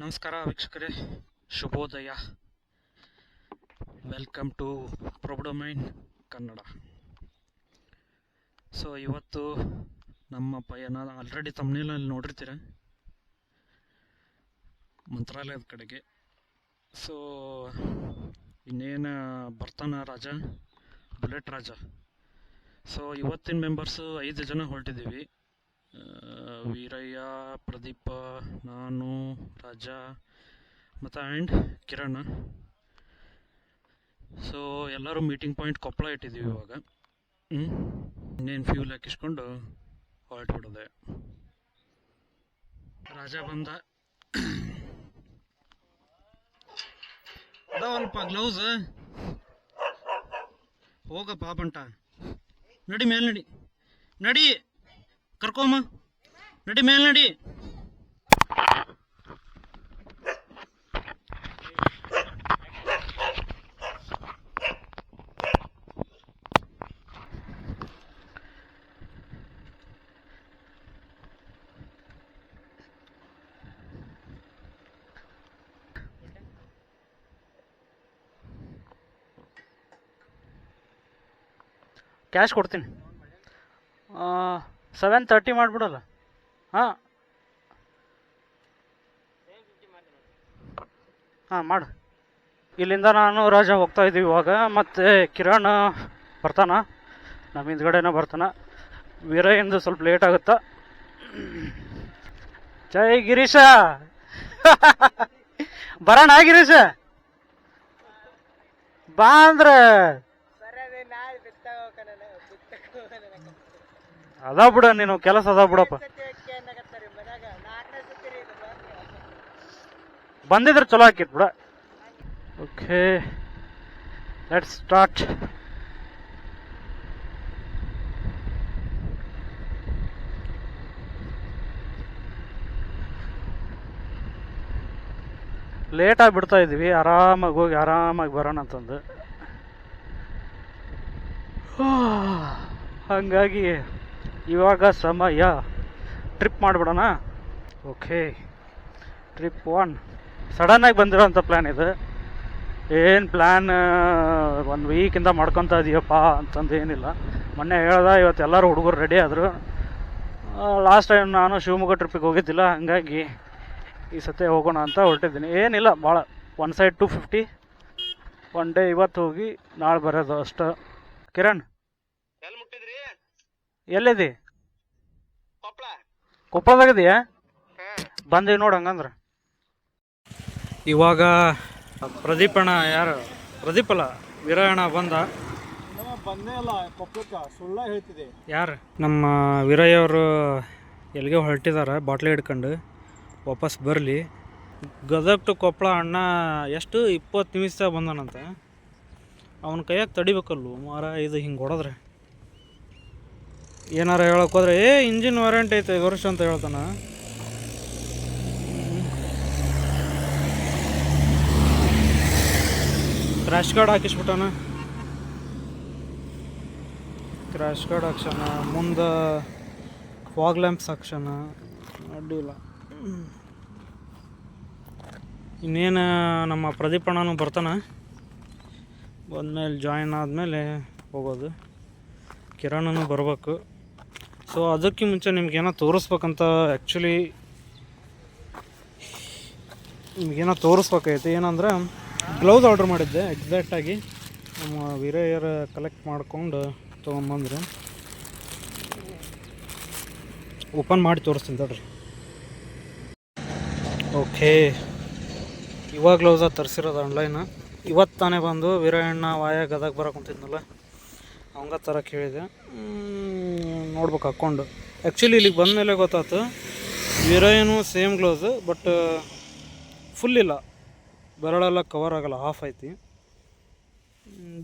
ನಮಸ್ಕಾರ ವೀಕ್ಷಕರೇ, ಶುಭೋದಯ. ವೆಲ್ಕಮ್ ಟು ಪ್ರೊಬ್ಡೊಮೈನ್ ಕನ್ನಡ ಸೊ ಇವತ್ತು ನಮ್ಮ ಪಯಣ ಆಲ್ರೆಡಿ ತಮ್ಮನೇಲಲ್ಲಿ ನೋಡಿರ್ತೀರ? ಮಂತ್ರಾಲಯದ ಕಡೆಗೆ. ಸೊ ಇನ್ನೇನು ಬರ್ತಾನ ರಾಜ, ಬುಲೆಟ್ ರಾಜ. ಸೊ ಇವತ್ತಿನ ಮೆಂಬರ್ಸು ಐದು ಜನ ಹೊರಟಿದ್ದೀವಿ. ವೀರಯ್ಯ ಪ್ರದೀಪ ನಾನು ರಾಜ ಮತ್ತು ಆ್ಯಂಡ್ ಕಿರಣ. ಸೊ ಎಲ್ಲರೂ ಮೀಟಿಂಗ್ ಪಾಯಿಂಟ್ ಕೊಪ್ಪಳ ಇಟ್ಟಿದ್ದೀವಿ ಇವಾಗ. ಹ್ಞೂ ಇನ್ನೇನು ಫ್ಯೂಲ್ ಹಾಕಿಸ್ಕೊಂಡು ಹೊರಟ್ಬಿಡೋದೆ ರಾಜ ಬಂದ. ಅದಾವಲ್ಪ ಗ್ಲೌಸ್ ಹೋಗಪ್ಪ ಬಂಟ. ನಡಿ ಮೇಲೆ ನಡಿ. ನಡಿ. ಕರ್ಕೊಮ್ಮ ನಡಿ ಮೇಲೆ ನಡಿ. ಕ್ಯಾಶ್ ಕೊಡ್ತೀನಿ. ಸೆವೆನ್ ತರ್ಟಿ ಮಾಡಿಬಿಡಲ್ಲ. ಹಾಂ. ಹಾಂ, ಮಾಡು. ಇಲ್ಲಿಂದ ನಾನು ರಾಜ ಹೋಗ್ತಾ ಇದ್ದೀವಿ ಇವಾಗ, ಮತ್ತು ಕಿರಣ್ ಬರ್ತಾನ? ನಮ್ಮ ಹಿಂದ್ಗಡೆನೇ ಬರ್ತಾನ? ವೀರಯ್ಯಂದು ಸ್ವಲ್ಪ ಲೇಟ್ ಆಗುತ್ತಾ? ಜೈ ಗಿರೀಶ! ಬರೋಣ ಗಿರೀಶ! ಬಾ ಅಂದ್ರೆ! ಅದ ಬಿಡ, ನೀನು ಕೆಲಸ ಅದ ಬಿಡಪ್ಪ. ಬಂದಿದ್ರೆ ಚಲೋ ಆಕಿತ್ ಬಿಡ. ಓಕೆ ಲೆಟ್ಸ್ ಸ್ಟಾರ್ಟ್ ಲೇಟಾಗಿ ಬಿಡ್ತಾ ಇದ್ವಿ, ಆರಾಮಾಗಿ ಹೋಗಿ ಆರಾಮಾಗಿ ಬರೋಣ ಅಂತಂದು. ಹಾಗಾಗಿ ಇವಾಗ ಸಮಯ. ಟ್ರಿಪ್ ಮಾಡಿಬಿಡೋಣ. ಓಕೆ ಟ್ರಿಪ್ ಒನ್ ಸಡನ್ನಾಗಿ ಬಂದಿರೋಂಥ ಪ್ಲ್ಯಾನ್ ಇದು. ಏನು ಪ್ಲ್ಯಾನ್ ಒಂದು ವೀಕಿಂದ ಮಾಡ್ಕೊತಾ ಇದೀಯಪ್ಪ ಅಂತಂದು ಏನಿಲ್ಲ. ಮೊನ್ನೆ ಹೇಳ್ದ, ಇವತ್ತು ಎಲ್ಲರೂ ಹುಡುಗರು ರೆಡಿ ಆದರು. ಲಾಸ್ಟ್ ಟೈಮ್ ನಾನು ಶಿವಮೊಗ್ಗ ಟ್ರಿಪ್ಪಿಗೆ ಹೋಗಿದ್ದಿಲ್ಲ, ಹಾಗಾಗಿ ಈ ಸತಿ ಹೋಗೋಣ ಅಂತ ಹೊರಟಿದ್ದೀನಿ. ಏನಿಲ್ಲ, ಭಾಳ one side two fifty one day ಇವತ್ತು ಹೋಗಿ, ನಾಳೆ ಬರೋದು ಅಷ್ಟು. ಕಿರಣ್ ಎಲ್ಲಿದಿ? ಕೊಪ್ಪಳ ಕೊಪ್ಪಳದಾಗಿದೆಯಾ ಬಂದಿ ಬಂದೀವಿ ನೋಡು ಹಂಗಂದ್ರೆ. ಇವಾಗ ಪ್ರದೀಪಣ್ಣ ಯಾರು? ಪ್ರದೀಪ್ ಅಲ್ಲ ವೀರಣ್ಣ ಬಂದ. ಬಂದೇ ಕೊಪ್ಪಳಕ್ಕ ಸುಳ್ಳ ಹೇಳ್ತಿದೆ ಯಾರು? ನಮ್ಮ ವೀರಯ್ಯವರು ಎಲ್ಲಿಗೆ ಹೊರಟಿದ್ದಾರೆ ಬಾಟ್ಲಿ ಹಿಡ್ಕೊಂಡು. ವಾಪಸ್ ಬರಲಿ. ಗದಗ ಟು ಕೊಪ್ಪಳ ಅಣ್ಣ ಎಷ್ಟು? ಇಪ್ಪತ್ತು ನಿಮಿಷ ಬಂದನಂತೆ. ಅವನ ಕೈಯಾಗ ತಡಿಬೇಕಲ್ವ ಮಾರ ಇದು ಹಿಂಗೆ ಹೊಡೆದ್ರೆ. ಏನಾರ ಹೇಳಕ್ಕೆ ಹೋದ್ರೆ, ಏ ಇಂಜಿನ್ ವಾರಂಟಿ ಐತೆ ಐದು ವರ್ಷ ಅಂತ ಹೇಳ್ತಾನ. ಕ್ರ್ಯಾಶ್ ಕಾರ್ಡ್ ಹಾಕಿಸ್ಬಿಟ್ಟಾನ ಕ್ರ್ಯಾಶ್ ಕಾರ್ಡ್ ಹಾಕ್ಸೋಣ ಮುಂದೆ ಫಾಗ್ ಲ್ಯಾಂಪ್ಸ್ ಹಾಕ್ಸೋಣ ಅಡ್ಡಿಲ್ಲ ಇನ್ನೇನು ನಮ್ಮ ಪ್ರದೀಪಣ್ಣನೂ ಬರ್ತಾನೆ. ಬಂದಮೇಲೆ ಜಾಯಿನ್ ಆದಮೇಲೆ ಹೋಗೋದು. ಕಿರಣನು ಬರಬೇಕು. ಸೊ ಅದಕ್ಕೆ ಮುಂಚೆ ನಿಮ್ಗೇನೋ ತೋರಿಸ್ಬೇಕಂತ ಆ್ಯಕ್ಚುಲಿ ನಿಮಗೇನೋ ತೋರಿಸ್ಬೇಕಾಯ್ತು. ಏನಂದ್ರೆ ಗ್ಲೌಸ್ ಆರ್ಡ್ರ್ ಮಾಡಿದ್ದೆ ಎಕ್ಸಾಕ್ಟಾಗಿ ನಮ್ಮ ವೀರಯ್ಯರ ಕಲೆಕ್ಟ್ ಮಾಡ್ಕೊಂಡು ತೊಗೊಂಬಂದ್ರೆ. ಓಪನ್ ಮಾಡಿ ತೋರಿಸ್ತೀನಿ ತಡ್ರಿ. ಓಕೆ ಇವಾಗ ಗ್ಲೌಸ ತರಿಸಿರೋದು ಆನ್ಲೈನ್ ಇವತ್ತು ತಾನೇ ಬಂದು ವೀರಯ್ಯಣ್ಣ ವಾಯ ಗದಗ ಬರಕ್ಕೆ ಅವಂಗ ಥರ ಕೇಳಿದೆ. ನೋಡ್ಬೇಕು, ಹಾಕ್ಕೊಂಡು. ಆ್ಯಕ್ಚುಲಿ ಇಲ್ಲಿಗೆ ಬಂದ ಮೇಲೆ ಗೊತ್ತಾಯ್ತು. Heroine same gloves but full ಇಲ್ಲ. ಬೆರಳೆಲ್ಲ ಕವರ್ ಆಗಲ್ಲ ಆಫ್ ಐತಿ.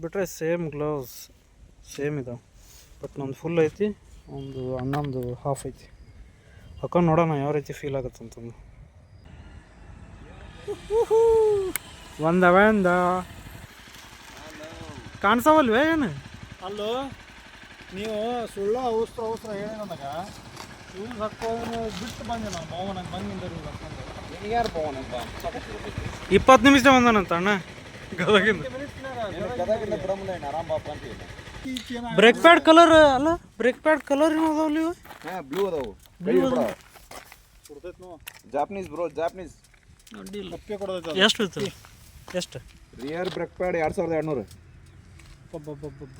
ಬಿಟ್ಟರೆ ಸೇಮ್ ಗ್ಲೋಸ್ ಸೇಮ್ ಇದಾವೆ. ಬಟ್ ನಮ್ದು ಫುಲ್ ಐತಿ, ಒಂದು ಅಣ್ಣಂದು ಹಾಫ್ ಐತಿ. ಹಾಕೊಂಡು ನೋಡೋಣ, ಯಾವ ರೀತಿ ಫೀಲ್ ಆಗುತ್ತೆ ಅಂತಂದು. ಒಂದ ಒಂದ ಕಾಣಿಸವಲ್ವೇ ಏನು? ಅಲ್ಲೋ ನೀವು ಸುಳ್ಳು ಔಸ್ತ್ರ ಔಸ್ತ್ರ ಹೇಳಿ ನನಗ. ಇವ್ರು ಹಾಕೋನು ಬಿಟ್ಟು ಬಂದೆ ನಾನು ಬಂದಿದ್ದೆ ಬಂದಿಂದ ಯಾರು ಪವನಪ್ಪ ಇಪ್ಪತ್ತು ನಿಮಿಷ ಬಂದಾನಂತ ಅಣ್ಣ? ಗದಗಿಂದ. ಗದಗಿಂದ ಬಿಡಮುಂದೆ ಆರಾಮ್ ಬಾಪ ಅಂತ ಬ್ರೇಕ್ ಪ್ಯಾಡ್ ಕಲರ್ ಅಲ್ಲ? ಬ್ರೇಕ್ ಪ್ಯಾಡ್ ಕಲರ್ ಏನು ಅದಾವಲ್ಲ ಇವು? ಹಾಂ ಬ್ಲೂ ಅದಾವು. ಬ್ಲೂ ಅದಾವ. ಜಾಪನೀಸ್ ಬ್ರೋ ಜಾಪನೀಸ್ ಎಷ್ಟು ಇತ್ತು? ಎಷ್ಟು? ರಿಯರ್ ಬ್ರೇಕ್ ಪ್ಯಾಡ್ ಎರಡು ಸಾವಿರದ ಎರಡುನೂರು.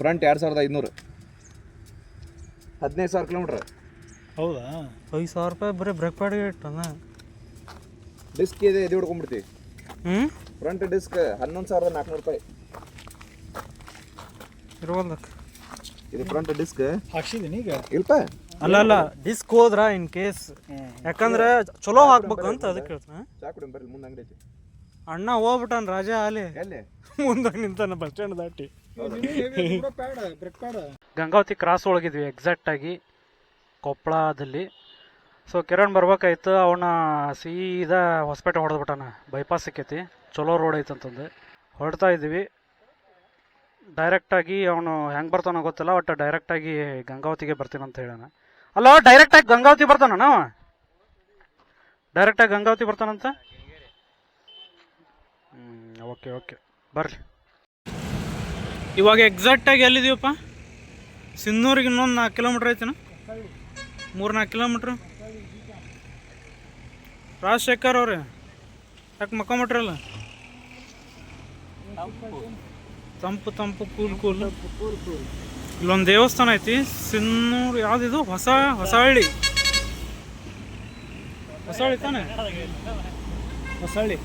ಫ್ರಂಟ್ ಎರಡು ಸಾವಿರದ ಐನೂರು ಹದಿನೈದು ಸಾವಿರ ಕಿಲೋಮೀಟ್ರ್ ಹೌದಾ? ಐದು ಸಾವಿರ ರೂಪಾಯಿ ಬರೀ ಬ್ರೇಕ್ ಪ್ಯಾಡ್ಗೆ ಇಟ್ಟನ? ಡಿಸ್ಕ್ ಇದೆ ಇದು ಹಿಡ್ಕೊಂಡ್ಬಿಡ್ತೀವಿ ಹ್ಞೂ ಫ್ರಂಟ್ ಡಿಸ್ಕ್ ಹನ್ನೊಂದು ಸಾವಿರದ ನಾಲ್ಕುನೂರು ರೂಪಾಯಿ. ಇರುವಲ್ದಕ್ಕೆ ಇದು ಫ್ರಂಟ್ ಡಿಸ್ಕ್ ಹಾಕ್ಸಿದ್ದೀನಿ ಈಗ. ಇಲ್ಪ? ಅಲ್ಲ ಅಲ್ಲ ಡಿಸ್ಕ್ ಹೋದ್ರ ಇನ್ ಕೇಸ್ ಯಾಕಂದ್ರೆ ಚಲೋ ಹಾಕ್ಬೇಕು ಅಂತ ಅದಕ್ಕೆ ಹೇಳ್ತಾನೆ. ಚಾ ಕುಡಿ ಬರ್ರಿ ಮುಂದೆ ಅಂಗಡಿ ಐತಿ. ಅಣ್ಣ ಹೋಗ್ಬಿಟ್ಟಾನ ರಾಜ ಅಲ್ಲಿ. ಮುಂದೆ ನಿಂತಾನ ಬಸ್ ಸ್ಟ್ಯಾಂಡ್ ದಾಟಿ. ಪ್ಯಾಡ್ ಪ್ಯಾಡ್ ಗಂಗಾವತಿ ಕ್ರಾಸ್ ಒಳಗಿದ್ವಿ ಎಕ್ಸಾಕ್ಟ್ ಆಗಿ ಕೊಪ್ಪಳದಲ್ಲಿ ಸೊ ಕಿರಣ್ ಬರ್ಬೇಕಾಯ್ತು, ಅವನ ಸೀದಾ ಹೊಸಪೇಟೆ ಹೊಡೆದ್ಬಿಟ್ಟಾನ ಬೈಪಾಸ್ ಸಿಕ್ಕೈತಿ. ಚಲೋ ರೋಡ್ ಐತಂತಂದು ಹೊರಡ್ತಾ ಇದ್ದೀವಿ ಡೈರೆಕ್ಟಾಗಿ ಅವನು ಹೆಂಗೆ ಬರ್ತಾನೋ ಗೊತ್ತಿಲ್ಲ ಒಟ್ಟು ಡೈರೆಕ್ಟಾಗಿ ಗಂಗಾವತಿಗೆ ಬರ್ತೀನಿ ಅಂತ ಹೇಳೋಣ. ಅಲ್ಲ ಡೈರೆಕ್ಟಾಗಿ ಗಂಗಾವತಿ ಬರ್ತಾನ ನಾವು ಡೈರೆಕ್ಟಾಗಿ ಗಂಗಾವತಿ ಬರ್ತಾನಂತ? ಓಕೆ ಓಕೆ ಬರ್ರಿ ಇವಾಗ ಎಕ್ಸಾಕ್ಟಾಗಿ ಎಲ್ಲಿದೀವಪ್ಪ ಸಿನ್ನೂರಿಗೆ ಇನ್ನೊಂದು ನಾಲ್ಕು ಕಿಲೋಮೀಟ್ರ್ ಐತೆ ಮೂರು ನಾಲ್ಕು ಕಿಲೋಮೀಟ್ರ್ ರಾಜಶೇಖರ್ ಅವ್ರಿ, ಯಾಕೆ ಮಕ್ಕೊಂಬಿಟ್ರಲ್ಲ ತಂಪು ತಂಪು, ಕೂಲ್ ಕೂಲ್. ಇಲ್ಲೊಂದು ದೇವಸ್ಥಾನ ಐತಿ, ಸಿನ್ನೂರು ಯಾವ್ದಿದು? ಹೊಸ ಹೊಸಹಳ್ಳಿ ಹೊಸಹಳ್ಳಿ ತಾನೆ? ಹೊಸಹಳ್ಳಿ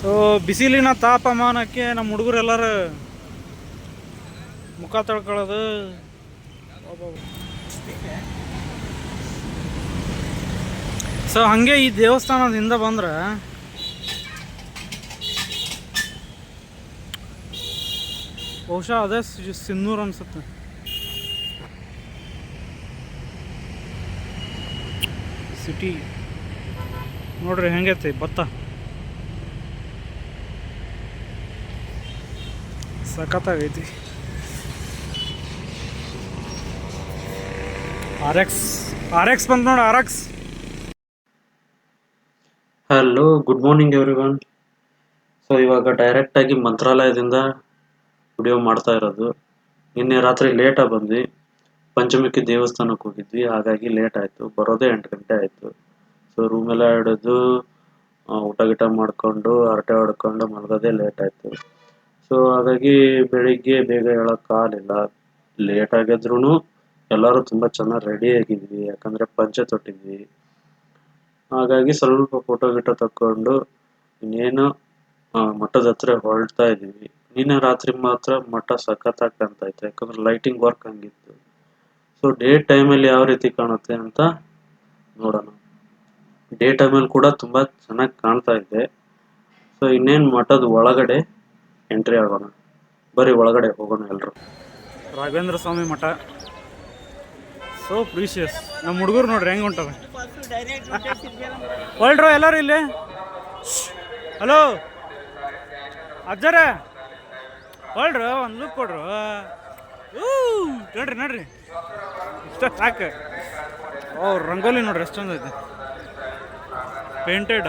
ಸೊ ಬಿಸಿಲಿನ ತಾಪಮಾನಕ್ಕೆ ನಮ್ಮ ಹುಡುಗರು ಎಲ್ಲರೂ ಮುಖ ತೊಳ್ಕೊಳ್ಳೋದು ಸೊ ಹಾಗೆ ಈ ದೇವಸ್ಥಾನದಿಂದ ಬಂದ್ರೆ ಬಹುಶಃ ಅದೇ ಸಿನ್ನೂರು ಅನ್ಸುತ್ತೆ. ಸಿಟಿ ನೋಡ್ರಿ ಹೆಂಗೈತಿ ಭತ್ತ. ಸಖತ್ತಾಗೈತಿ. ಆರ್ ಎಕ್ಸ್ ಆರ್ ಎಕ್ಸ್ ಬಂತು ನೋಡಿ R X hello good morning every so ಇವಾಗ ಡೈರೆಕ್ಟಾಗಿ ಮಂತ್ರಾಲಯದಿಂದ ವಿಡಿಯೋ ಮಾಡ್ತಾ ಇರೋದು. ನಿನ್ನೆ ರಾತ್ರಿ ಲೇಟಾಗಿ ಬಂದ್ವಿ. ಪಂಚಮುಖಿ ದೇವಸ್ಥಾನಕ್ಕೆ ಹೋಗಿದ್ವಿ. ಹಾಗಾಗಿ ಲೇಟ್ ಆಯಿತು. ಬರೋದೇ ಎಂಟು ಗಂಟೆ ಆಯಿತು. ಸೊ ರೂಮೆಲ್ಲ ಹಿಡಿದು ಊಟ ಗೀಟ ಮಾಡಿಕೊಂಡು, ಹರಟೆ ಹೊಡ್ಕೊಂಡು ಮಲಗೋದೇ ಲೇಟ್ ಆಯಿತು. ಸೊ ಹಾಗಾಗಿ ಬೆಳಿಗ್ಗೆ ಬೇಗ ಹೇಳೋಕ್ಕಾಗಲಿಲ್ಲ ಲೇಟ್ ಆಗಿದ್ರು ಎಲ್ಲರೂ ತುಂಬ ಚೆನ್ನಾಗಿ ರೆಡಿ ಆಗಿದ್ವಿ. ಯಾಕಂದರೆ ಪಂಚೆ ತೊಟ್ಟಿದ್ವಿ. ಹಾಗಾಗಿ ಸ್ವಲ್ಪ ಫೋಟೋ ಗಿಟೋ ತಕ್ಕೊಂಡು ಇನ್ನೇನು ಮಠದ ಹತ್ರ ಹೊರಡ್ತಾ ಇದ್ದೀವಿ ನಿನ್ನೆ ರಾತ್ರಿ ಮಾತ್ರ ಮಠ ಸಖತ್ತಾಗಿ ಕಾಣ್ತಾ ಇತ್ತು. ಯಾಕಂದ್ರೆ ಲೈಟಿಂಗ್ ವರ್ಕ್ ಹಂಗಿತ್ತು. ಸೊ ಡೇ ಟೈಮಲ್ಲಿ ಯಾವ ರೀತಿ ಕಾಣುತ್ತೆ ಅಂತ ನೋಡೋಣ. ಡೇ ಟೈಮಲ್ಲಿ ಕೂಡ ತುಂಬ ಚೆನ್ನಾಗಿ ಕಾಣ್ತಾ ಇದೆ. ಸೊ ಇನ್ನೇನು ಮಠದ ಒಳಗಡೆ ಎಂಟ್ರಿ ಆಗೋಣ. ಬರೀ ಒಳಗಡೆ ಹೋಗೋಣ ಎಲ್ಲರೂ ರಾಘವೇಂದ್ರ ಸ್ವಾಮಿ ಮಠ. ಸೋ ಪ್ರೀಶಿಯಸ್ ನಮ್ಮ ಹುಡುಗರು ನೋಡ್ರಿ, ಹೆಂಗೆ ಹೊಂಟವೆ ಹೊಲ್ಡ್ರು ಎಲ್ಲರೂ ಇಲ್ಲಿ? ಹಲೋ ಅಜ್ಜರ ಹೊಲ್ಡ್ರು ಒಂದು ಲುಕ್ ಕೊಡ್ರು. ನೋಡ್ರಿ ನೋಡ್ರಿ. ಇಷ್ಟ ಸಾಕು. ಓ, ರಂಗೋಲಿ ನೋಡ್ರಿ ಎಷ್ಟು ಚಂದ ಐತೆ ಪೇಂಟೆಡ್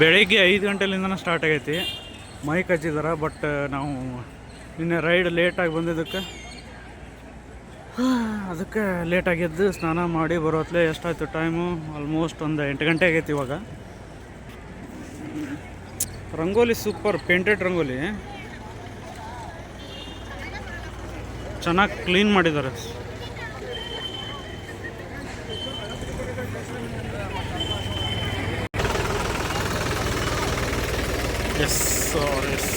ಬೆಳಿಗ್ಗೆ ಐದು ಗಂಟೆಲಿಂದನೇ ಸ್ಟಾರ್ಟ್ ಆಗೈತಿ. ಮೈಕ್ ಹಚ್ಚಿದಾರೆ ಬಟ್ ನಾವು ನಿನ್ನೆ ರೈಡ್ ಲೇಟಾಗಿ ಬಂದಿದ್ದಕ್ಕೆ. ಅದಕ್ಕೆ ಲೇಟಾಗಿದ್ದು ಸ್ನಾನ ಮಾಡಿ ಬರೋತ್ಲೆ ಎಷ್ಟಾಯ್ತು ಟೈಮು ಆಲ್ಮೋಸ್ಟ್ ಒಂದು ಎಂಟು ಗಂಟೆ ಆಗೈತಿ ಇವಾಗ. Rangoli super painted rangoli. ಚೆನ್ನಾಗಿ ಕ್ಲೀನ್ ಮಾಡಿದ್ದಾರೆ. ಎಸ್ ಎಸ್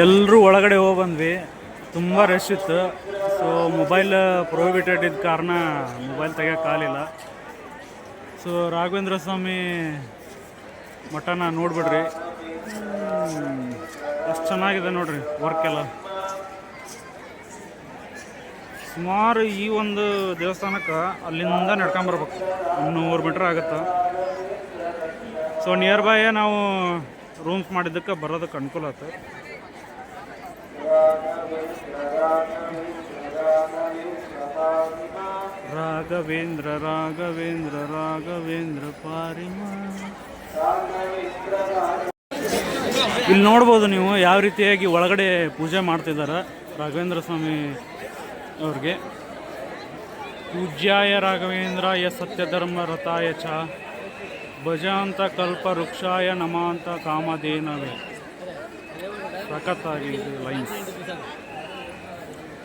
ಎಲ್ಲರೂ ಒಳಗಡೆ ಹೋಗಿ ಬಂದ್ವಿ ತುಂಬ ರಶ್ ಇತ್ತು ಸೊ ಮೊಬೈಲ್ ಪ್ರೊಹಿಬಿಟೆಡ್ ಇದ್ದ ಕಾರಣ ಮೊಬೈಲ್ ತೆಗಿಯೋಕ್ಕಾಗಲಿಲ್ಲ ಸೊ ರಾಘವೇಂದ್ರ ಸ್ವಾಮಿ ಮಠನ ನೋಡ್ಬಿಡ್ರಿ. ಅಷ್ಟು ಚೆನ್ನಾಗಿದೆ ನೋಡ್ರಿ ವರ್ಕ್ ಎಲ್ಲ. ಸುಮಾರು ಈ ಒಂದು ದೇವಸ್ಥಾನಕ್ಕೆ ಅಲ್ಲಿಂದ ನಡ್ಕೊಂಬರ್ಬೇಕು. ನೂರು ಮೀಟ್ರ್ ಆಗುತ್ತೆ. ಸೊ ನಿಯರ್ ಬೈ ನಾವು ರೂಮ್ಸ್ ಮಾಡಿದ್ದಕ್ಕೆ ಬರೋದಕ್ಕೆ ಅನುಕೂಲ ಆಯ್ತು ರಾಘವೇಂದ್ರ ರಾಘವೇಂದ್ರ ರಾಘವೇಂದ್ರ ಪಾರಿಮ. ಇಲ್ಲಿ ನೋಡ್ಬೋದು ನೀವು ಯಾವ ರೀತಿಯಾಗಿ ಒಳಗಡೆ ಪೂಜೆ ಮಾಡ್ತಿದ್ದಾರೆ ರಾಘವೇಂದ್ರ ಸ್ವಾಮಿ ಅವ್ರಿಗೆ. ಪೂಜ್ಯಾಯ ರಾಘವೇಂದ್ರ ಯ ಸತ್ಯಧರ್ಮ ರಥಾಯ ಚ ಭಜಾಂತ ಕಲ್ಪ ವೃಕ್ಷಾಯ ನಮಾಂತ ಕಾಮಧೇನವೇ. ಸಖತ್ತಾಗಿ ಇದು ಲೈನ್ಸ್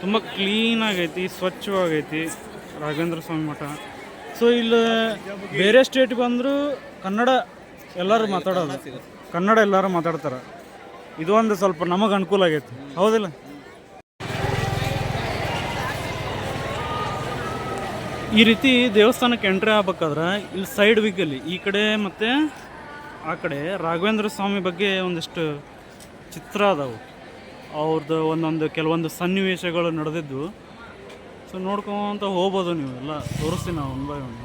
ತುಂಬ ಕ್ಲೀನಾಗೈತಿ ಸ್ವಚ್ಛವಾಗೈತಿ ರಾಘವೇಂದ್ರ ಸ್ವಾಮಿ ಮಠ. ಸೊ ಇಲ್ಲಿ ಬೇರೆ ಸ್ಟೇಟ್ ಬಂದರೂ ಕನ್ನಡ ಎಲ್ಲರೂ ಮಾತಾಡೋದು. ಕನ್ನಡ ಎಲ್ಲರೂ ಮಾತಾಡ್ತಾರೆ. ಇದು ಒಂದು ಸ್ವಲ್ಪ ನಮಗೆ ಅನುಕೂಲ ಆಗೈತಿ. ಹೌದಿಲ್ಲ? ಈ ರೀತಿ ದೇವಸ್ಥಾನಕ್ಕೆ ಎಂಟ್ರಿ ಆಗ್ಬೇಕಾದ್ರೆ ಇಲ್ಲಿ ಸೈಡ್ ವಿಗ್ಗಲ್ಲಿ ಈ ಕಡೆ ಮತ್ತು ಆ ಕಡೆ ರಾಘವೇಂದ್ರ ಸ್ವಾಮಿ ಬಗ್ಗೆ ಒಂದಿಷ್ಟು ಚಿತ್ರ ಅದಾವು. ಅವ್ರದ್ದು ಒಂದೊಂದು ಕೆಲವೊಂದು ಸನ್ನಿವೇಶಗಳು ನಡೆದಿದ್ದು ಸೊ ನೋಡ್ಕೊಂತ ಹೋಗ್ಬೋದು ನೀವು. ಎಲ್ಲ ತೋರಿಸ್ತೀನಿ ನಾವು ಒನ್ ಬೈ ಒನ್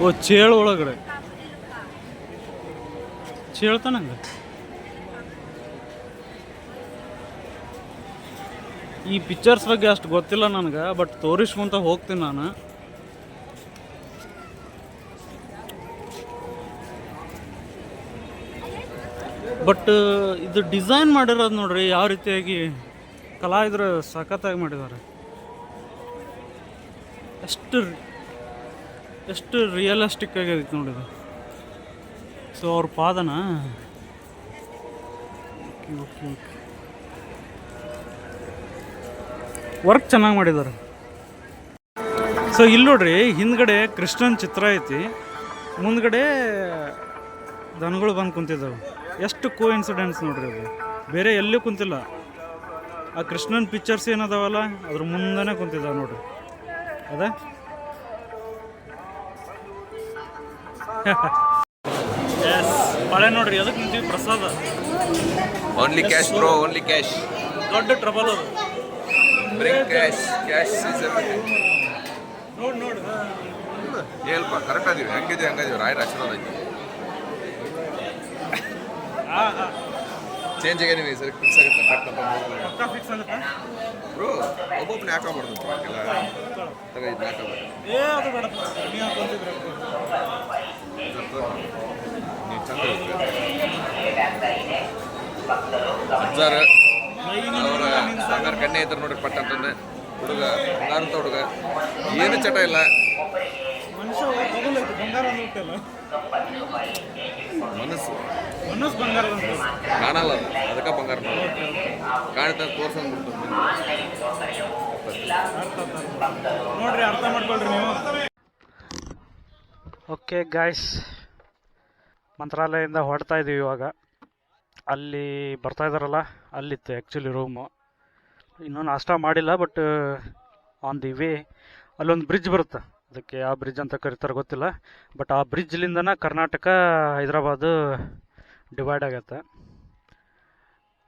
ಓ, ಚೇಳು ಒಳಗಡೆ. ಚೇಳ್ತಾನಂಗ? ಈ ಪಿಕ್ಚರ್ಸ್ ಬಗ್ಗೆ ಅಷ್ಟು ಗೊತ್ತಿಲ್ಲ ನನಗೆ ಬಟ್ ತೋರಿಸ್ಕೊಂತ ಹೋಗ್ತೀನಿ ನಾನು. ಬಟ್ ಇದು ಡಿಸೈನ್ ಮಾಡಿರೋದು ನೋಡ್ರಿ, ಯಾವ ರೀತಿಯಾಗಿ ಕಲಾವಿದರು ಸಖತ್ತಾಗಿ ಮಾಡಿದ್ದಾರೆ. ಎಷ್ಟು ಎಷ್ಟು ರಿಯಲಿಸ್ಟಿಕ್ ಆಗೈತೆ ನೋಡಿದ ಸೊ ಅವ್ರ ಪಾದನ? ಓಕೆ ಓಕೆ ಓಕೆ ವರ್ಕ್ ಚೆನ್ನಾಗಿ ಮಾಡಿದ್ದಾರೆ. ಸೊ ಇಲ್ಲಿ ನೋಡ್ರಿ ಹಿಂದ್ಗಡೆ ಕೃಷ್ಣನ್ ಚಿತ್ರ ಐತಿ. ಮುಂದ್ಗಡೆ ದನಗಳು ಬಂದು ಕುಂತಿದ್ದಾವೆ. ಎಷ್ಟು ಕೋ ಇನ್ಸಿಡೆನ್ಸ್ ನೋಡ್ರಿ ಅದು. ಬೇರೆ ಎಲ್ಲೂ ಕುಂತಿಲ್ಲ. ಆ ಕೃಷ್ಣನ್ ಪಿಕ್ಚರ್ಸ್ ಏನದಾವಲ್ಲ ಅದ್ರ ಮುಂದೆನೇ ಕುಂತಿದ್ದಾವೆ ನೋಡ್ರಿ. ಅದ? ಎಸ್ ಬಾಳೆ ನೋಡ್ರಿ ಅದಕ್ಕೆ ನಿಂತೀವಿ ಪ್ರಸಾದ? Only cash bro only cash ದೊಡ್ಡ ಟ್ರಬಲ್ ಅದು. Bring cash cash season everything. ನೋಡಿ ನೋಡಿ. ಹೇಳ್ಪ ಕರೆಕ್ಟ್ ಅದೀವಿ ಹೆಂಗಿದೀವಿ ಹಂಗದೀವಿ ರಾಯರ ಆಶೀರ್ವಾದ ಐತಿ ಚೇಂಜ್ ಆಗಿ ನೀವು ಸರಿ ಫಿಕ್ಸ್ ಆಗುತ್ತೆ ಕರೆಕ್ಟ್ ಪಕ್ಕಾ ಫಿಕ್ಸ್ ಆಗುತ್ತಾ? ಬ್ರೋ ಒಬ್ಬೊಬ್ಬನ ಹಾಕಬಾರ್ದು ಎಲ್ಲ. ತಗ ಇದನ್ನ ಹಾಕಬಾರ್ದು ಏ ಅದು ಬೇಡ ನೀವು ಹಾಕೊಂತಿದ್ರೆ ನೀವು ಚಂದ ಅಜ್ಜಾರ ಅವರ ಬಂಗಾರ ಕಣ್ಣೆ ಇದ್ರು ನೋಡ್ರಿ ಪಟ್ಟ ಅಂತಂದ್ರೆ ಹುಡುಗ ಬಂಗಾರಂತ ಹುಡುಗ. ಏನು ಚಟ ಇಲ್ಲ. ಮನಸ್ಸು. ಮನಸ್ಸು ಬಂಗಾರ ಕಾಣಲ್ಲ ಅದು. ಅದಕ್ಕೆ ಬಂಗಾರ ಕಾಣ್ತಾ ತೋರ್ಸಂದ್ಬಿಡ್ತು ನೋಡ್ರಿ ಅರ್ಥ ಮಾಡ್ಕೊಳ್ರಿ ನೀವು. ಓಕೆ ಗಾಯ್ಸ್ ಮಂತ್ರಾಲಯದಿಂದ ಹೊರಡ್ತಾ ಇದೀವಿ ಇವಾಗ. ಅಲ್ಲಿ ಬರ್ತಾ ಇದಾರಲ್ಲ ಅಲ್ಲಿತ್ತು ಆ್ಯಕ್ಚುಲಿ ರೂಮು ಇನ್ನೂ ನಾಷ್ಟ ಮಾಡಿಲ್ಲ ಬಟ್ ಆನ್ ದಿ ವೇ ಅಲ್ಲೊಂದು ಬ್ರಿಡ್ಜ್ ಬರುತ್ತೆ. ಅದಕ್ಕೆ ಯಾವ ಬ್ರಿಡ್ಜ್ ಅಂತ ಕರೀತಾರೆ, ಗೊತ್ತಿಲ್ಲ. ಬಟ್ ಆ ಬ್ರಿಡ್ಜ್ಲಿಂದನ ಕರ್ನಾಟಕ, ಹೈದರಾಬಾದ್ ಡಿವೈಡ್ ಆಗತ್ತೆ.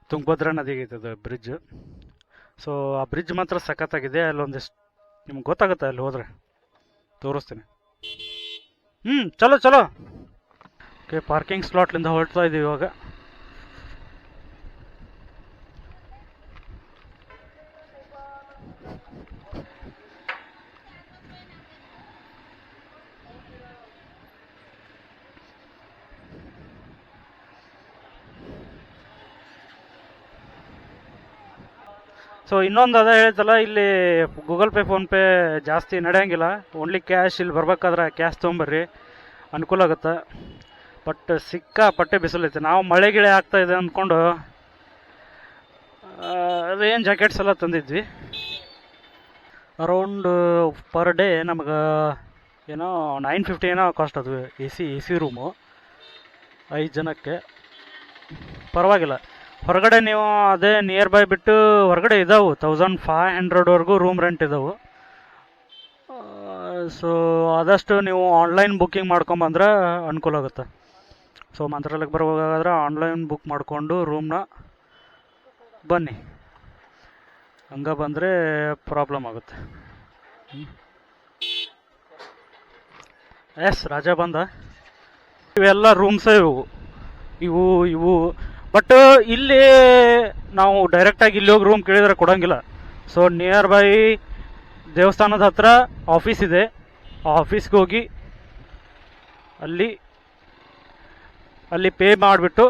ತುಂಗಭದ್ರಾ ನದಿಗೆ ಆಗೈತೆ ಅದು ಬ್ರಿಡ್ಜ್ ಸೊ ಆ ಬ್ರಿಡ್ಜ್ ಮಾತ್ರ ಸಖತ್ತಾಗಿದೆ. ಅಲ್ಲೊಂದಿಷ್ಟು ನಿಮ್ಗೆ ಗೊತ್ತಾಗುತ್ತೆ ಅಲ್ಲಿ ಹೋದರೆ. ತೋರಿಸ್ತೀನಿ. ಹ್ಞೂ ಚಲೋ ಚಲೋ. ಓಕೆ ಪಾರ್ಕಿಂಗ್ ಸ್ಲಾಟ್ಲಿಂದ ಹೊರಡ್ತಾ ಇದ್ದೀವಿ ಇವಾಗ. ಸೊ ಇನ್ನೊಂದು ಅದ ಹೇಳ್ತಲ್ಲ, ಇಲ್ಲಿ ಗೂಗಲ್ ಪೇ ಫೋನ್ಪೇ ಜಾಸ್ತಿ ನಡೆಯಂಗಿಲ್ಲ. ಓನ್ಲಿ ಕ್ಯಾಶ್ ಇಲ್ಲಿ ಬರ್ಬೇಕಾದ್ರೆ ಕ್ಯಾಶ್ ತೊಗೊಂಬರ್ರಿ. ಅನುಕೂಲ ಆಗುತ್ತೆ. ಬಟ್ ಸಿಕ್ಕಾಪಟ್ಟೆ ಬಿಸಿಲೈತೆ ನಾವು ಮಳೆ ಗಿಳೆ ಆಗ್ತಾ ಇದೆ ಅಂದ್ಕೊಂಡು ಅದೇನು ಜಾಕೆಟ್ಸ್ ಎಲ್ಲ ತಂದಿದ್ವಿ. ಅರೌಂಡ್ ಪರ್ ಡೇ ನಮಗೆ ಏನೋ ನೈನ್ ಫಿಫ್ಟಿ ಏನೋ ಕಾಸ್ಟ್ ಅದು. A C A C room ಐದು ಜನಕ್ಕೆ. ಪರವಾಗಿಲ್ಲ. ಹೊರಗಡೆ ನೀವು ಅದೇ ನಿಯರ್ ಬೈ ಬಿಟ್ಟು ಹೊರಗಡೆ ಇದಾವೆ ತೌಸಂಡ್ ಫೈವ್ ಹಂಡ್ರೆಡ್ವರೆಗೂ ರೂಮ್ ರೆಂಟ್ ಇದಾವೆ. ಸೊ ಆದಷ್ಟು ನೀವು ಆನ್ಲೈನ್ ಬುಕ್ಕಿಂಗ್ ಮಾಡ್ಕೊಂಬಂದ್ರೆ ಅನುಕೂಲ ಆಗುತ್ತೆ. ಸೊ ಮಂತ್ರಾಲಯಕ್ಕೆ ಬರುವಾಗಾದ್ರೆ ಆನ್ಲೈನ್ ಬುಕ್ ಮಾಡಿಕೊಂಡು ರೂಮ್ನ ಬನ್ನಿ. ಹಂಗೆ ಬಂದರೆ ಪ್ರಾಬ್ಲಮ್ ಆಗುತ್ತೆ. ಎಸ್, ರಾಜ ಬಂದ. ಇವೆಲ್ಲ ರೂಮ್ಸೇ ಇವು. ಇವು ಇವು ಬಟ್ ಇಲ್ಲಿ ನಾವು ಡೈರೆಕ್ಟಾಗಿ ಇಲ್ಲಿ ಹೋಗಿ ರೂಮ್ ಕೇಳಿದ್ರೆ ಕೊಡೋಂಗಿಲ್ಲ. ಸೊ ನಿಯರ್ ಬೈ ದೇವಸ್ಥಾನದ ಹತ್ರ ಆಫೀಸ್ ಇದೆ. ಆ ಆಫೀಸ್ಗೆ ಹೋಗಿ ಅಲ್ಲಿ ಅಲ್ಲಿ ಪೇ ಮಾಡಿಬಿಟ್ಟು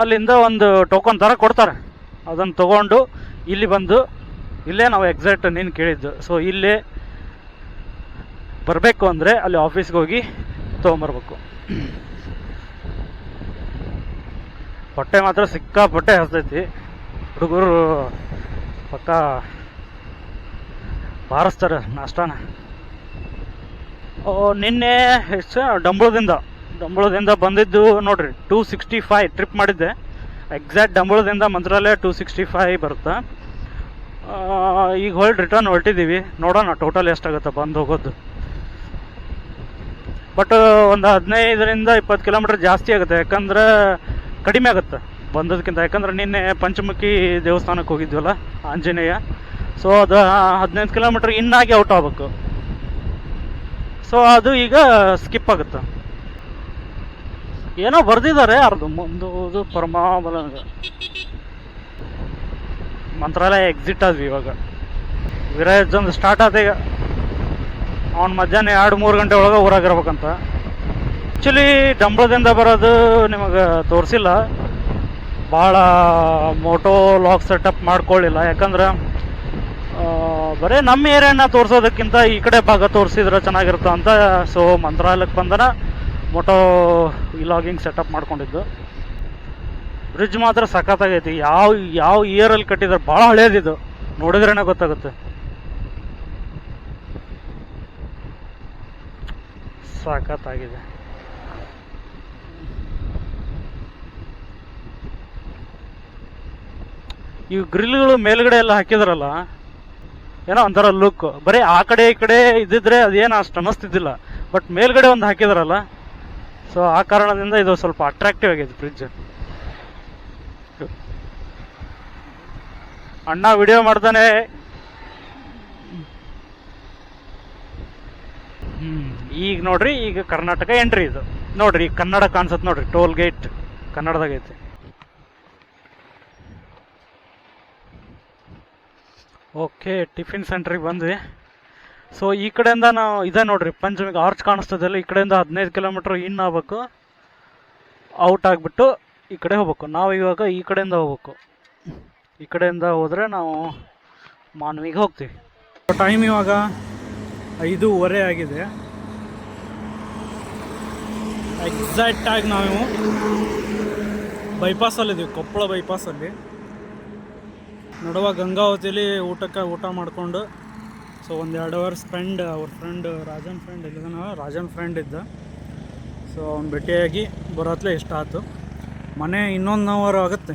ಅಲ್ಲಿಂದ ಒಂದು ಟೋಕನ್ ಥರ ಕೊಡ್ತಾರೆ. ಅದನ್ನು ತೊಗೊಂಡು ಇಲ್ಲಿ ಬಂದು, ಇಲ್ಲೇ ನಾವು ಎಕ್ಸಾಕ್ಟ್ ನೀನು ಕೇಳಿದ್ದು. ಸೊ ಇಲ್ಲೇ ಬರಬೇಕು ಅಂದರೆ ಅಲ್ಲಿ ಆಫೀಸ್ಗೆ ಹೋಗಿ ತೊಗೊಂಬರ್ಬೇಕು. ಹೊಟ್ಟೆ ಮಾತ್ರ ಸಿಕ್ಕಾಪಟ್ಟೆ ಹಸ್ತೈತಿ. ಹುಡುಗರು ಪಕ್ಕ ಬಾರಿಸ್ತಾರೆ ನಾಷ್ಟಾನ. ಓ, ನಿನ್ನೆ ಎಷ್ಟು ಡಂಬಳದಿಂದ. ಡಂಬಳದಿಂದ ಬಂದಿದ್ದು ನೋಡ್ರಿ ಟೂ ಸಿಕ್ಸ್ಟಿ ಫೈ ಟ್ರಿಪ್ ಮಾಡಿದ್ದೆ. ಎಕ್ಸಾಕ್ಟ್ ಡಂಬಳದಿಂದ ಮಂತ್ರಾಲಯ ಟೂ ಸಿಕ್ಸ್ಟಿ ಫೈ ಬರುತ್ತೆ ಈಗ ಹೊಳ್ಳಿ ರಿಟರ್ನ್ ಹೊರಟಿದ್ದೀವಿ ನೋಡೋಣ ಟೋಟಲ್ ಎಷ್ಟಾಗುತ್ತೆ ಬಂದು ಹೋಗೋದು. ಬಟ್ ಒಂದು ಹದಿನೈದರಿಂದ ಇಪ್ಪತ್ತು ಕಿಲೋಮೀಟ್ರ್ ಜಾಸ್ತಿ ಆಗುತ್ತೆ. ಯಾಕಂದ್ರೆ ಕಡಿಮೆ ಆಗುತ್ತೆ ಬಂದದಕ್ಕಿಂತ ಯಾಕಂದ್ರೆ ನಿನ್ನೆ ಪಂಚಮುಖಿ ದೇವಸ್ಥಾನಕ್ಕೆ ಹೋಗಿದ್ವಲ್ಲ, ಆಂಜನೇಯ. ಸೊ ಅದು ಹದಿನೈದು ಕಿಲೋಮೀಟ್ರ್ ಇನ್ನಾಗಿ ಔಟ್ ಆಗ್ಬೇಕು. ಸೊ ಅದು ಈಗ ಸ್ಕಿಪ್ ಆಗುತ್ತೆ. ಏನೋ ಬರ್ದಿದ್ದಾರೆ ಅರ್ಧ ಮುಂದು ಪರಮಾಬಲ ಮಂತ್ರಾಲಯ ಎಕ್ಸಿಟ್ ಆದ್ವಿ ಇವಾಗ. ವಿರಾಜ್ ಸ್ಟಾರ್ಟ್ ಆದ ಈಗ. ಅವ್ನು ಮಧ್ಯಾಹ್ನ ಎರಡು ಮೂರು ಗಂಟೆ ಒಳಗೆ ಊರಾಗಿರ್ಬೇಕಂತ ಆ್ಯಕ್ಚುಲಿ ಡಂಬಳದಿಂದ ಬರೋದು ನಿಮಗೆ ತೋರಿಸಿಲ್ಲ. ಭಾಳ ಮೋಟೋ ಲಾಕ್ ಸೆಟಪ್ ಮಾಡ್ಕೊಳ್ಳಿಲ್ಲ. ಯಾಕಂದ್ರೆ ಬರೀ ನಮ್ಮ ಏರಿಯಾನ ತೋರಿಸೋದಕ್ಕಿಂತ ಈ ಕಡೆ ಭಾಗ ತೋರಿಸಿದ್ರೆ ಚೆನ್ನಾಗಿರುತ್ತೆ ಅಂತ ಸೊ, ಮಂತ್ರಾಲಯಕ್ಕೆ ಬಂದನ ಮೋಟೋ ಲಾಗಿಂಗ್ ಸೆಟಪ್ ಮಾಡ್ಕೊಂಡಿದ್ದು. ಬ್ರಿಡ್ಜ್ ಮಾತ್ರ ಸಖತ್ತಾಗೈತಿ. ಯಾವ ಯಾವ ಇಯರಲ್ಲಿ ಕಟ್ಟಿದ್ರೆ ಭಾಳ ಹಳೇದಿದು. ನೋಡಿದ್ರೇ ಗೊತ್ತಾಗುತ್ತೆ. ಸಖತ್ತಾಗಿದೆ. ಇವು ಗ್ರಿಲ್ಗಳು ಮೇಲ್ಗಡೆ ಎಲ್ಲ ಹಾಕಿದ್ರಲ್ಲ? ಏನೋ ಒಂಥರ ಲುಕ್ ಬರೀ ಆ ಕಡೆ ಈ ಕಡೆ ಇದ್ದಿದ್ರೆ ಅದೇನು ಅಷ್ಟು ಅನ್ನಿಸ್ತಿದ್ದಿಲ್ಲ. ಬಟ್ ಮೇಲ್ಗಡೆ ಒಂದು ಹಾಕಿದ್ರಲ್ಲ? ಸೊ ಆ ಕಾರಣದಿಂದ ಇದು ಸ್ವಲ್ಪ ಅಟ್ರಾಕ್ಟಿವ್ ಆಗಿದೆ ಫ್ರಿಜ್ ಅಣ್ಣ ವಿಡಿಯೋ ಮಾಡ್ತಾನೆ. ಈಗ ನೋಡ್ರಿ, ಈಗ ಕರ್ನಾಟಕ ಎಂಟ್ರಿ ಇದು. ನೋಡ್ರಿ, ಕನ್ನಡ ಕಾಣಿಸುತ್ತೆ ನೋಡ್ರಿ ಟೋಲ್ ಗೇಟ್ ಕನ್ನಡದಾಗ ಓಕೆ, ಟಿಫಿನ್ ಸೆಂಟ್ರಿಗೆ ಬಂದ್ವಿ. ಸೊ ಈ ಕಡೆಯಿಂದ ನಾವು ಇದೆ ನೋಡ್ರಿ ಪಂಚಮಿಗೆ ಆರ್ಚ್ ಕಾಣಿಸ್ತದಲ್ಲ, ಈ ಕಡೆಯಿಂದ ಹದಿನೈದು ಕಿಲೋಮೀಟ್ರ್ ಇನ್ ಆಗ್ಬೇಕು. ಔಟ್ ಆಗಿಬಿಟ್ಟು ಈ ಕಡೆ ಹೋಗ್ಬೇಕು. ನಾವು ಇವಾಗ ಈ ಕಡೆಯಿಂದ ಹೋಗ್ಬೇಕು. ಈ ಕಡೆಯಿಂದ ಹೋದರೆ ನಾವು ಮಾನ್ವಿಗೆ ಹೋಗ್ತೀವಿ. ಟೈಮ್ ಇವಾಗ ಐದೂವರೆ ಆಗಿದೆ. ಎಕ್ಸಾಕ್ಟಾಗಿ ನಾವು ಬೈಪಾಸಲ್ಲಿದ್ದೀವಿ ಕೊಪ್ಪಳ ಬೈಪಾಸಲ್ಲಿ ನಡುವ ಗಂಗಾವತಿಲಿ ಊಟಕ್ಕೆ ಊಟ ಮಾಡಿಕೊಂಡು ಸೊ ಒಂದು ಎರಡು ಅವರ್ ಸ್ಪೆಂಡ್ ಅವ್ರ ಫ್ರೆಂಡ್ ರಾಜನ್ ಫ್ರೆಂಡ್ ಇಲ್ಲಿದಾನ, ರಾಜನ್ ಫ್ರೆಂಡ್ ಇದ್ದ. ಸೊ ಅವ್ನು ಭೇಟಿಯಾಗಿ ಬರೋತ್ಲೇ ಇಷ್ಟ ಆಯಿತು ಮನೆ ಇನ್ನೊಂದು ಅವರ್ ಆಗುತ್ತೆ.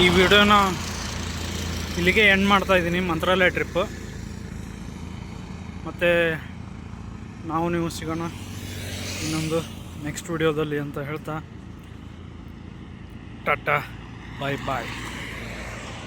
ಈ ವಿಡಿಯೋನ ಇಲ್ಲಿಗೆ ಎಂಡ್ ಮಾಡ್ತಾ ಇದ್ದೀನಿ, ಮಂತ್ರಾಲಯ ಟ್ರಿಪ್ಪು ಮತ್ತು ನಾವು ನೀವು ಸಿಗೋಣ ಇನ್ನೊಂದು ನೆಕ್ಸ್ಟ್ ವಿಡಿಯೋದಲ್ಲಿ ಅಂತ ಹೇಳ್ತಾ. ta-ta. Bye-bye.